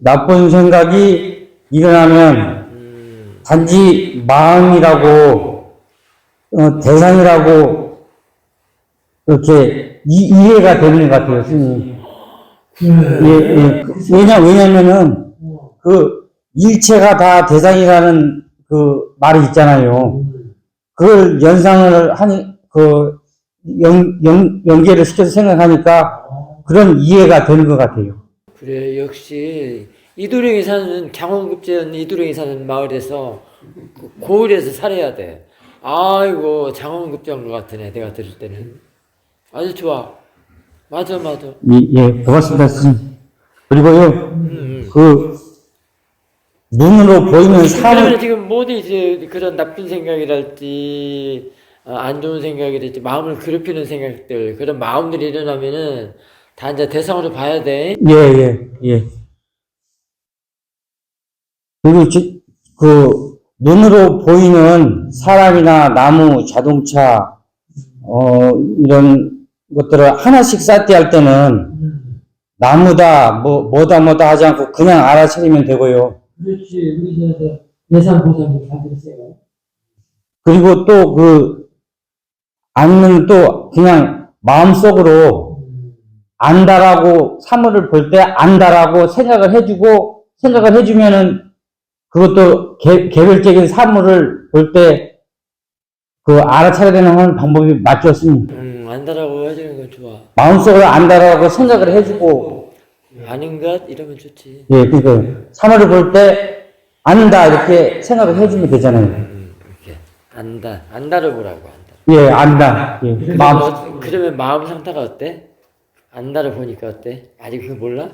나쁜 생각이 일어나면 단지 마음이라고 어, 대상이라고 이렇게 이, 이해가 되는 것 같아요, 스님. 예, 예. 그- 왜냐, 왜냐면은 그 일체가 다 대상이라는 그 말이 있잖아요. 그걸 연상을 하니, 그, 연, 연, 연계를 시켜서 생각하니까 그런 이해가 되는 것 같아요. 그래 역시 이두령 이 사는 장원급제였는 이두령 이 사는 마을에서 그 고을에서 살아야 돼. 아이고 장원급제인 것 같으네 내가 들을 때는 아주 좋아. 맞아 맞아. 예, 예, 고맙습니다, 스님. 그리고요, 그, 눈으로 보이는 그러면 사람, 지금 모두 이제 그런 나쁜 생각이랄지 어, 안 좋은 생각이랄지 마음을 괴롭히는 생각들 그런 마음들이 일어나면은 다 이제 대상으로 봐야 돼. 예, 예, 예. 그리고 지, 그, 눈으로 보이는 사람이나 나무, 자동차, 어, 이런 것들을 하나씩 쌌대할 때는 나무다, 뭐, 뭐다, 뭐다 하지 않고 그냥 알아차리면 되고요. 그렇지, 우리 저, 예산 보상을 받으세요. 그리고 또 그, 아니면 또 그냥 마음속으로 안다라고 사물을 볼 때 안다라고 생각을 해주고 생각을 해주면은 그것도 개, 개별적인 사물을 볼 때 그 알아차려야 되는 방법이 맞죠, 스님? 음 안다라고 해주는 건 좋아. 마음속으로 안다라고 생각을 해주고 아는 것 이러면 좋지. 예, 그러니까 사물을 볼 때 안다 이렇게 생각을 해주면 되잖아요. 음, 이렇게 안다 안다를 보라고 안다. 예, 안다. 예, 그러면, 마음 어, 그러면 마음 상태가 어때? 안다를 보니까 어때? 아직 그거 몰라?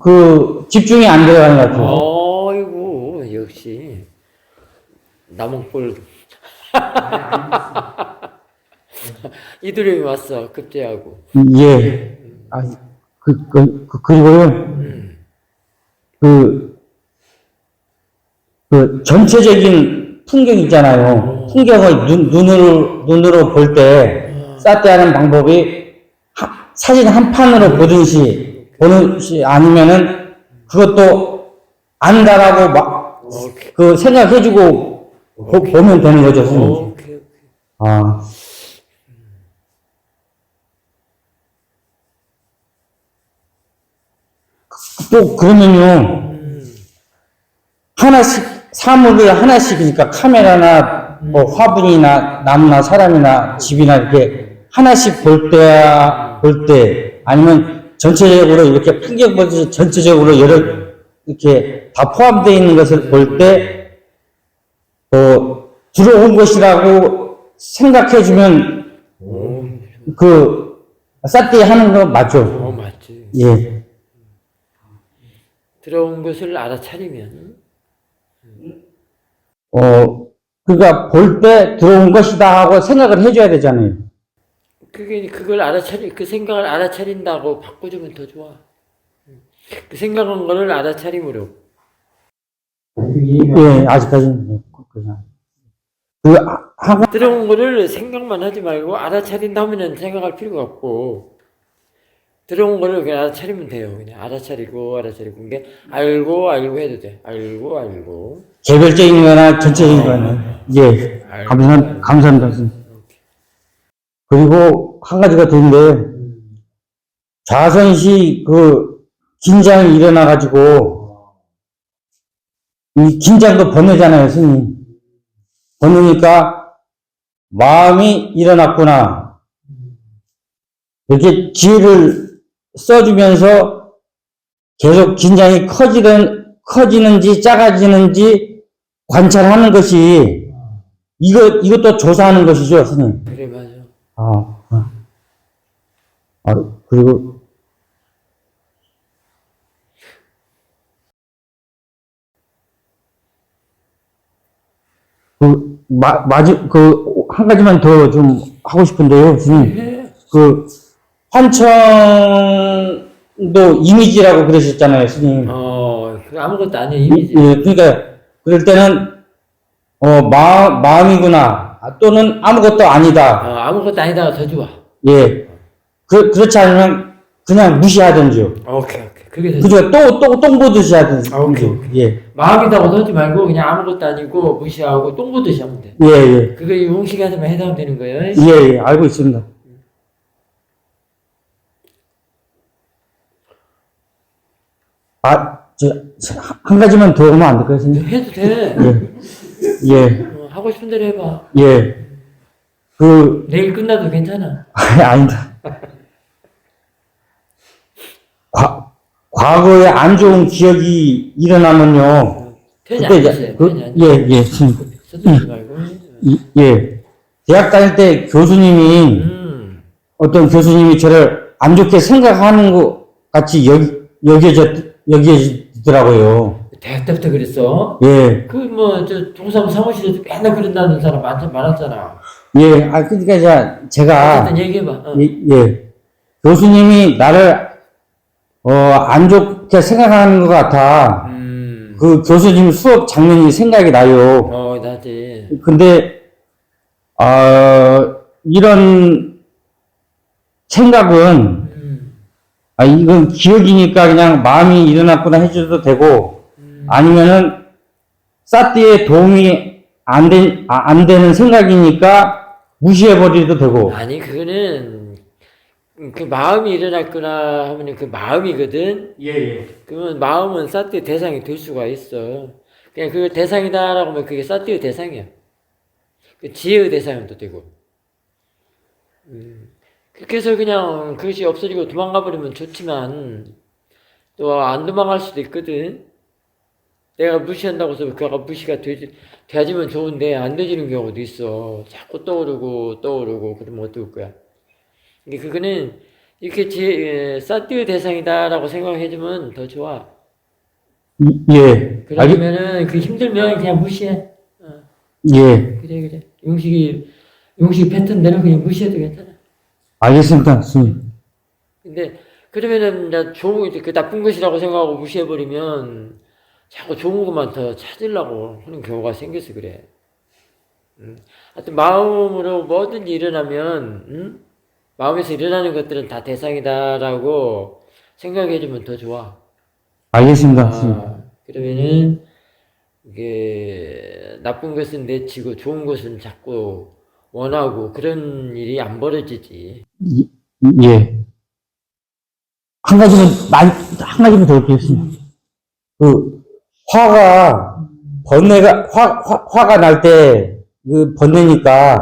그 집중이 안 들어가는 것 같아요. 어이구 역시 나몽골 이두령이 왔어 급제하고 예. 아, 그, 그, 그, 그리고요, 그, 그 전체적인 풍경 있잖아요. 풍경을 눈, 눈으로, 눈으로 볼 때, 쌌대 하는 방법이 하- 사진 한 판으로 보든지, 보는지 아니면은 그것도 안다라고 막, 그 생각해주고 보, 보면 되는 거죠, 선생님. 오케이 오케이 아. 또 그러면요 하나씩 사물을 하나씩 그러니까 카메라나 뭐 화분이나 나무나 사람이나 집이나 이렇게 하나씩 볼 때 볼 때 아니면 전체적으로 이렇게 풍경 보듯이 전체적으로 여러 이렇게 다 포함되어 있는 것을 볼 때 어, 들어온 것이라고 생각해 주면 그 쌌띠 하는 거어 맞죠? 맞지 예. 들어온 것을 알아차리면 어, 그러니까 볼 때 들어온 것이다 하고 생각을 해줘야 되잖아요. 그게 그걸 알아차리 그 생각을 알아차린다고 바꿔주면 더 좋아 그 생각한 거를 알아차림으로 그 예, 아직까지는 뭐, 그냥. 그, 하- 하고, 들어온 거를 생각만 하지 말고 알아차린다면은 생각할 필요가 없고 들어온 거를 그냥 알아차리면 돼요. 그냥 알아차리고 알아차리고 이게 알고 알고 해도 돼. 알고 알고. 개별적인 거나 전체적인 거나. 예. 감사, 감사합니다. 그리고 한 가지가 더 있는데, 좌선시 그, 긴장이 일어나가지고, 이 긴장도 번뇌잖아요, 스님. 번뇌니까, 마음이 일어났구나. 이렇게 기회를 써주면서 계속 긴장이 커지는, 커지는지 작아지는지 관찰하는 것이, 이거, 이것도 조사하는 것이죠, 스님. 그래 맞아. 아, 아. 아, 그리고, 그, 마, 마지, 그, 한 가지만 더 좀 하고 싶은데요, 스님. 그, 환청도 이미지라고 그러셨잖아요, 스님. 어, 그 아무것도 아니야 이- 이미지. 예, 그러니까, 그럴 때는, 어, 마, 마음이구나. 아, 또는 아무것도 아니다. 어, 아무것도 아니다가 더 좋아. 예. 그, 그렇지 않으면 그냥 무시하든지요. 오케이 오케이 그게 더 그죠? 또, 또, 똥 보듯이 하든지. 아, 오케이, 오케이. 예. 마음이다고 하지 말고 그냥 아무것도 아니고 무시하고 똥 보듯이 하면 돼. 예, 예. 그게 용식한테만 해당되는 거예요. 예, 예. 알고 있습니다. 아, 저, 한 가지만 더 하면 안 될까요, 선생님? 해도 돼. 예. 예. 어, 하고 싶은 대로 해봐. 예. 그, 내일 끝나도 괜찮아. 아니, 아니다. 과, 과거에 안 좋은 기억이 일어나면요. 편히 그때. 이제, 그, 편히 앉으세요. 예, 예, 선생님. 서두르지 말고. 이- 예. 대학 다닐 때 교수님이, 음. 어떤 교수님이 저를 안 좋게 생각하는 것 같이 여, 여겨졌, 여겨지더라고요. 대학 때부터 그랬어. 예. 그 뭐 저 동사무 사무실에서 맨날 그런다는 사람 많, 많았잖아. 예. 아, 그러니까 이제 제가, 어쨌든 얘기해봐. 어. 예, 예. 교수님이 나를, 어, 안 좋게 생각하는 것 같아. 음. 그 교수님 수업 장면이 생각이 나요. 어 나지. 근데, 어, 이런 생각은, 음. 아, 이건 기억이니까 그냥 마음이 일어났구나 해줘도 되고, 아니면은, 사띠에 도움이 안 된, 아, 안 되는 생각이니까 무시해버리도 되고, 아니 그거는 그 마음이 일어났구나 하면 그 마음이거든. 예, 예. 그러면 마음은 사티의 대상이 될 수가 있어. 그냥 그 대상이다라고 하면 그게 사티의 대상이야. 그 지혜의 대상도 되고. 음. 그렇게 해서 그냥 그것이 없어지고 도망가 버리면 좋지만 또 안 도망갈 수도 있거든. 내가 무시한다고 해서 그가 무시가 되지, 되지면 좋은데 안 되지는 경우도 있어. 자꾸 떠오르고 떠오르고 그러면 어떨 거야. 근데 그거는 이렇게 제, 사티의 대상이다라고 생각해주면 더 좋아. 이- 예. 그러면은 그 힘들면 그냥 무시해. 어, 예. 그래 그래. 용식이 용식 패턴대로 그냥 무시해도 괜찮아. 알겠습니다, 스님. 근데 그러면은 좋은 그 나쁜 것이라고 생각하고 무시해버리면 자꾸 좋은 것만 더 찾으려고 하는 경우가 생겨서 그래. 음. 하여튼 마음으로 뭐든지 일어나면 음? 마음에서 일어나는 것들은 다 대상이다라고 생각해주면 더 좋아. 알겠습니다. 아, 그러면은 이게 나쁜 것은 내치고 좋은 것은 자꾸 원하고 그런 일이 안 벌어지지. 이- 예. 한 가지만, 만, 한 가지만 더 드리겠습니다. 그, 화가, 번뇌가, 화, 화, 화 가 날 때, 그, 번뇌니까,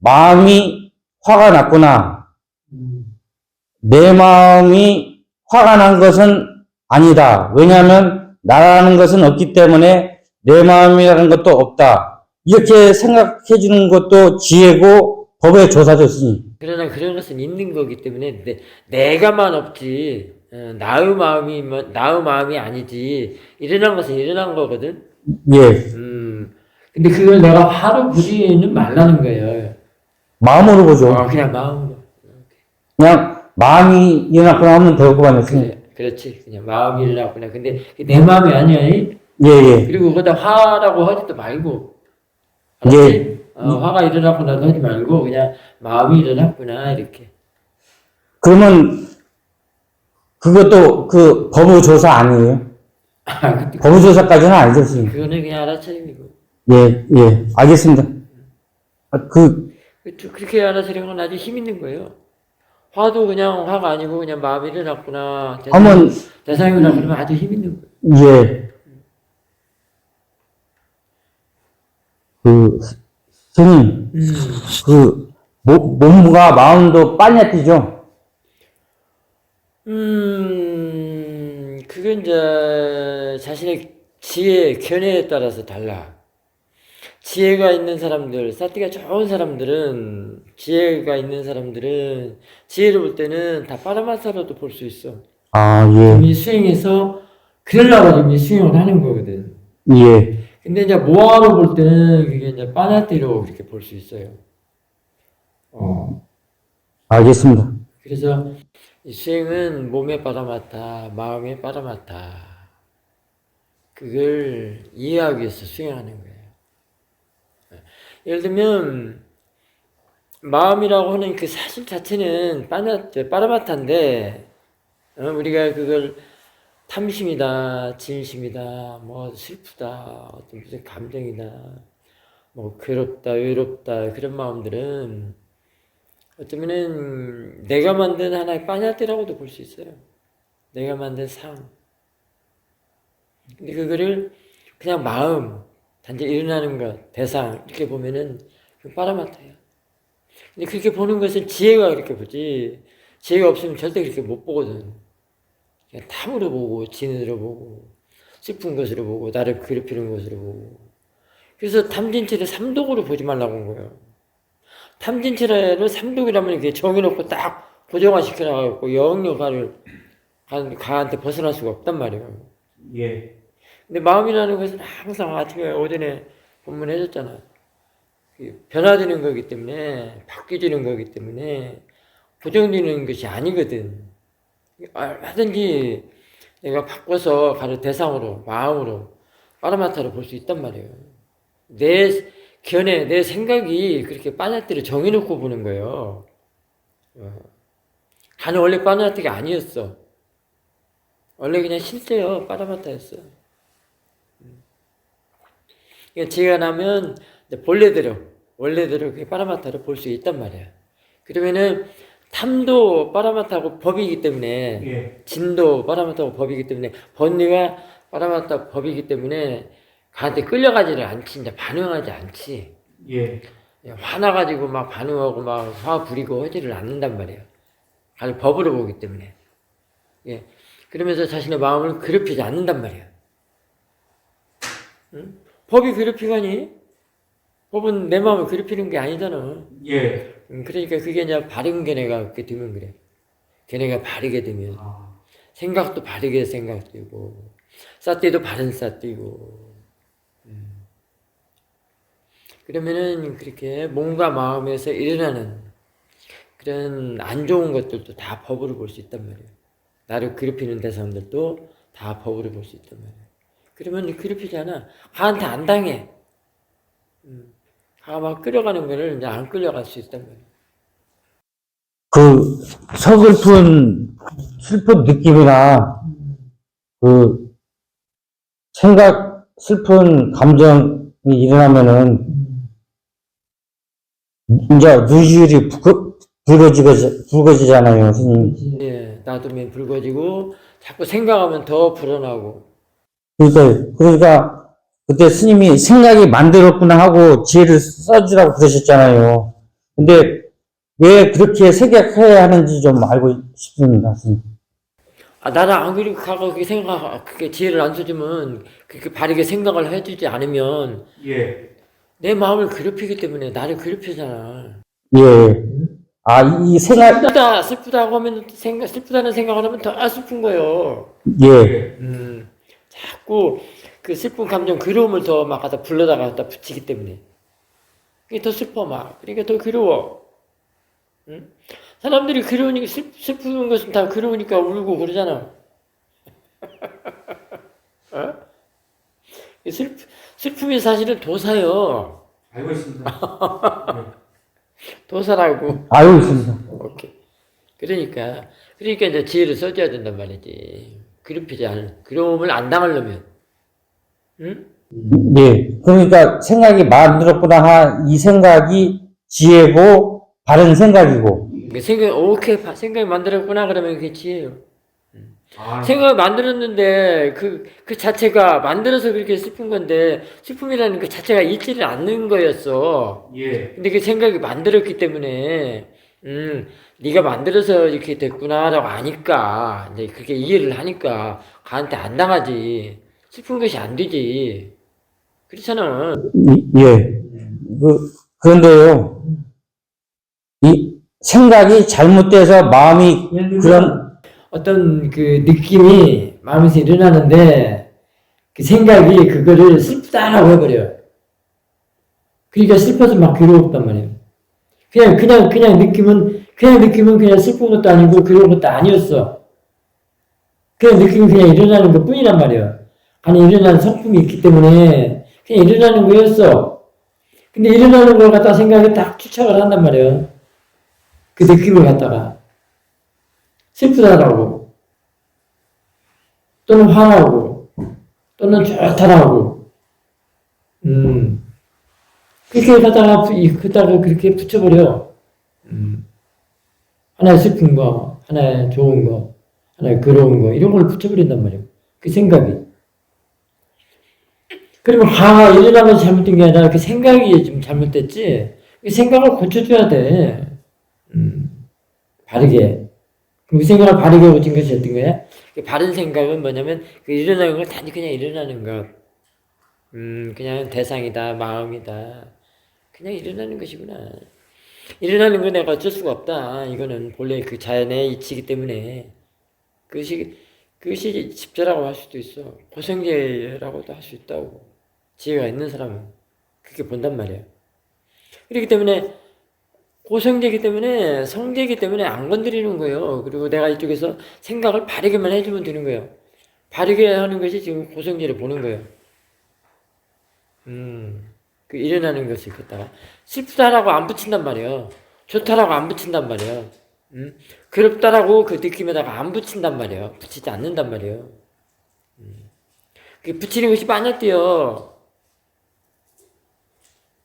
마음이 화가 났구나. 내 마음이 화가 난 것은 아니다. 왜냐하면, 나라는 것은 없기 때문에, 내 마음이라는 것도 없다. 이렇게 생각해 주는 것도 지혜고, 법의 스님. 그러나 그런 것은 있는 거기 때문에 내, 내가만 없지. 어, 나의 마음이 뭐- 나의 마음이 아니지. 일어난 것은 일어난 거거든. 예. 음. 근데 그걸 내가 화로 부리는 말라는 거예요. 마음으로 보죠. 어, 그냥 마음으로. 그냥 마음이 일어났구나 하면 되겠구만요. 스님. 그래, 그렇지. 그냥 마음이 일어났구나. 근데 내 마음이 아니야. 이? 예, 예. 그리고 거기다 화라고 하지도 말고. 예. 알았지? 어, 화가 일어났구나 하지 말고 그냥 마음이 일어났구나 이렇게. 그러면 그것도 그 법의조사 아니에요? 아, 그때 법의조사까지는 아니죠, 스님. 그거는 그냥 알아차림이고. 예, 예. 알겠습니다. 아, 그, 그- 그렇게 알아차리는 건 아주 힘 있는 거예요. 화도 그냥 화가 아니고 그냥 일어났구나. 대상, 한번, 대상이 구나 그러면 아주 힘 있는 거예요. 예. 그, 스님, 음. 그, 몸, 몸과 마음도 빨리 뛰죠? 음, 그건 이제 자신의 지혜, 견해에 따라서 달라. 지혜가 있는 사람들, 사티가 좋은 사람들은, 지혜가 있는 사람들은, 지혜를 볼 때는 다 파라마사로도 볼 수 있어. 아, 예. 이 수행해서, 그러려고 지금 이 수행을 하는 거거든. 예. 근데 이제 모아로 볼 때는 그게 이제 빠나띠로 그렇게 볼 수 있어요. 어. 알겠습니다. 그래서 이 수행은 몸에 빠라마타, 마음에 빠라마타. 그걸 이해하기 위해서 수행하는 거예요. 예를 들면 마음이라고 하는 그 사실 자체는 빠나, 저, 빠라마타인데, 어, 우리가 그걸 탐심이다, 진심이다, 뭐 슬프다, 어떤 무슨 감정이다, 뭐 괴롭다, 외롭다, 그런 마음들은 어쩌면은 내가 만든 하나의 빠냐띠라고도 볼 수 있어요. 내가 만든 삶. 근데 그거를 그냥 마음, 단지 일어나는 것, 대상, 이렇게 보면은 그 빠라마타야. 근데 그렇게 보는 것은 지혜가 그렇게 보지. 지혜가 없으면 절대 그렇게 못 보거든. 그냥 탐으로 보고, 진으로 보고, 슬픈 것으로 보고, 나를 괴롭히는 것으로 보고. 그래서 탐진치를 삼독으로 보지 말라고 한 거예요. 탐진치를 삼독이라면 이렇게 정해놓고 딱 고정화시켜놔갖고 영역화를 가한테 벗어날 수가 없단 말이에요. 예. 근데 마음이라는 것은 항상 아침에 오전에 본문해줬잖아. 그 변화되는 거기 때문에 바뀌어지는 거기 때문에 고정되는 것이 아니거든. 아, 하든지 내가 바꿔서 가를 대상으로 마음으로 빠라마타로 볼 수 있단 말이에요. 내 견해, 내 생각이 그렇게 빠냐띠를 정해놓고 보는 거예요. 어. 가는 원래 빠냐띠가 아니었어. 원래 그냥 실제요 빠라마타였어. 그러니까 지가 나면 본래대로 원래대로 그 빠라마타를 볼 수 있단 말이야. 그러면은 탐도 빠라마타고 법이기 때문에 예. 진도 빠라마타고 법이기 때문에 번뇌가 빠라마타 법이기 때문에 가한테 끌려가지를 않지 이제 반응하지 않지. 예. 화나가지고 막 반응하고 막 화 부리고 하지를 않는단 말이에요. 가를 법으로 보기 때문에. 예. 그러면서 자신의 마음을 괴롭히지 않는단 말이에요. 응? 법이 괴롭히가니? 법은 내 마음을 괴롭히는 게 아니잖아. 예. 음, 그러니까 그게 이제 바른 견해가 그렇게 되면 그래. 견해가 바르게 되면 아. 생각도 바르게 생각되고 쌌대도 바른 음. 그러면은 그렇게 몸과 마음에서 일어나는 그런 안 좋은 것들도 다 법으로 볼 수 있단 말이에요. 나를 괴롭히는 대상들도 다 법으로 볼 수 있단 말이에요. 그러면 괴롭히지 않아. 가한테 안 당해. 음. 가가 막 끌어가는 거를 이제 안 끌려갈 수 있단 말이에요. 그 서글픈 슬픈 느낌이나 그 생각 슬픈 감정이 일어나면은 이제 누지율이 붉어, 붉어지거, 붉어지잖아요, 스님. 예, 놔두면 붉어지고 자꾸 생각하면 더 불어나고 그러니까, 그러니까 그때 스님이 생각이 만들었구나 하고 지혜를 써주라고 그러셨잖아요. 근데 왜 그렇게 생각해야 하는지 좀 알고 싶습니다, 스님. 아 나는 안 그리고 가가 그렇게 생각 그렇게 지혜를 안 써주면 그렇게 바르게 생각을 해주지 않으면 예. 내 마음을 괴롭히기 때문에 나를 괴롭히잖아. 예. 아, 이 생각, 슬프다 슬프다고 하면 생각 슬프다는 생각을 하면 더 슬픈 거예요. 예. 음, 자꾸 그 슬픈 감정 괴로움을 더 막 갖다 불러다가 갖다 붙이기 때문에 그게 더 슬퍼 막 그러니까 더 괴로워. 응? 사람들이 괴로우니까 슬, 슬픈 것은 다 괴로우니까 울고 그러잖아. 어? 이 슬, 슬픔이 사실은 도사요. 알고 있습니다. 도사라고. 알고 있습니다. 오케이. 그러니까, 그러니까 이제 지혜를 써줘야 된단 말이지. 괴롭히지 않을, 괴로움을 안 당하려면. 응? 예. 그러니까 생각이 만들었구나 한이 생각이 지혜고 바른 생각이고. 그 생각, 오케이, 바- 생각이 만들었구나. 그러면 그게 지혜예요. 아, 생각을 만들었는데, 그, 그 자체가 만들어서 그렇게 슬픈 건데, 슬픔이라는 그 자체가 있지를 않는 거였어. 예. 근데 그 생각이 만들었기 때문에, 음, 네가 만들어서 이렇게 됐구나라고 아니까, 이제 그렇게 이해를 하니까, 가한테 안 당하지. 슬픈 것이 안 되지. 그렇잖아. 예. 그, 그런데요. 이 생각이 잘못돼서 마음이 그런, 어떤 그 느낌이 마음에서 일어나는데, 그 생각이 그거를 슬프다라고 해버려요. 그러니까 슬퍼서 막 괴로웠단 말이에요. 그냥, 그냥, 그냥 느낌은, 그냥 느낌은 그냥 슬픈 것도 아니고 괴로운 것도 아니었어. 그냥 느낌이 그냥 일어나는 것 뿐이란 말이에요. 아니, 일어나는 성품이 있기 때문에 그냥 일어나는 거였어. 근데 일어나는 걸 갖다 생각에 딱 추측을 한단 말이에요. 그 느낌을 갖다가. 슬프다라고. 또는 화나고. 또는 좋다라고. 음. 그렇게 갖다가, 이- 그다가 그렇게 붙여버려. 음. 하나의 슬픈 거, 하나의 좋은 거, 하나의 괴로운 거, 이런 걸 붙여버린단 말이에요. 그 생각이. 그러면 화가 일어나면서 잘못된 게 아니라 그 생각이 좀 잘못됐지. 그 생각을 고쳐줘야 돼. 음, 바르게. 그 생각을 바르게 고친 것이 어떤 거야? 그 바른 생각은 뭐냐면 그 일어나는 걸 단지 그냥 일어나는 것. 음, 그냥 대상이다, 마음이다. 그냥 일어나는 것이구나. 일어나는 건 내가 어쩔 수가 없다. 이거는 본래 그 자연의 이치이기 때문에 그것이 그것이 집자라고 할 수도 있어. 고생제라고도 할 수 있다고. 지혜가 있는 사람은 그렇게 본단 말이에요. 그렇기 때문에 고생제이기 때문에 성제이기 때문에 안 건드리는 거예요. 그리고 내가 이쪽에서 생각을 바르게만 해주면 되는 거예요. 바르게 하는 것이 지금 고생제를 보는 거예요. 음, 그 일어나는 것을 갖다가 슬프다라고 안 붙인단 말이에요. 좋다라고 안 붙인단 말이에요. 음, 괴롭다라고 그 느낌에다가 안 붙인단 말이에요. 붙이지 않는단 말이에요. 음, 그 붙이는 것이 빠졌대요.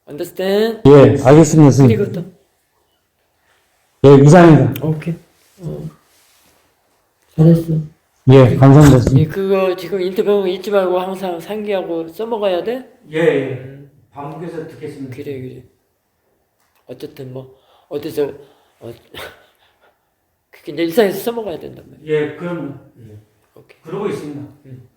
understand? 예, 알겠습니다, 선생님. 그리고 또 예, 이상입니다. 오케이. 어. 잘했어. 예, 감사합니다. 예, 그거 지금 인터뷰 잊지 말고 항상 상기하고 써먹어야 돼? 예, 예. 반복해서 듣겠습니다. 그래 그래. 어쨌든 뭐 어디서 어 그게 이제 일상에서 써먹어야 된단 말이야. 예, 그럼 오케이. 그러고 있습니다. 음.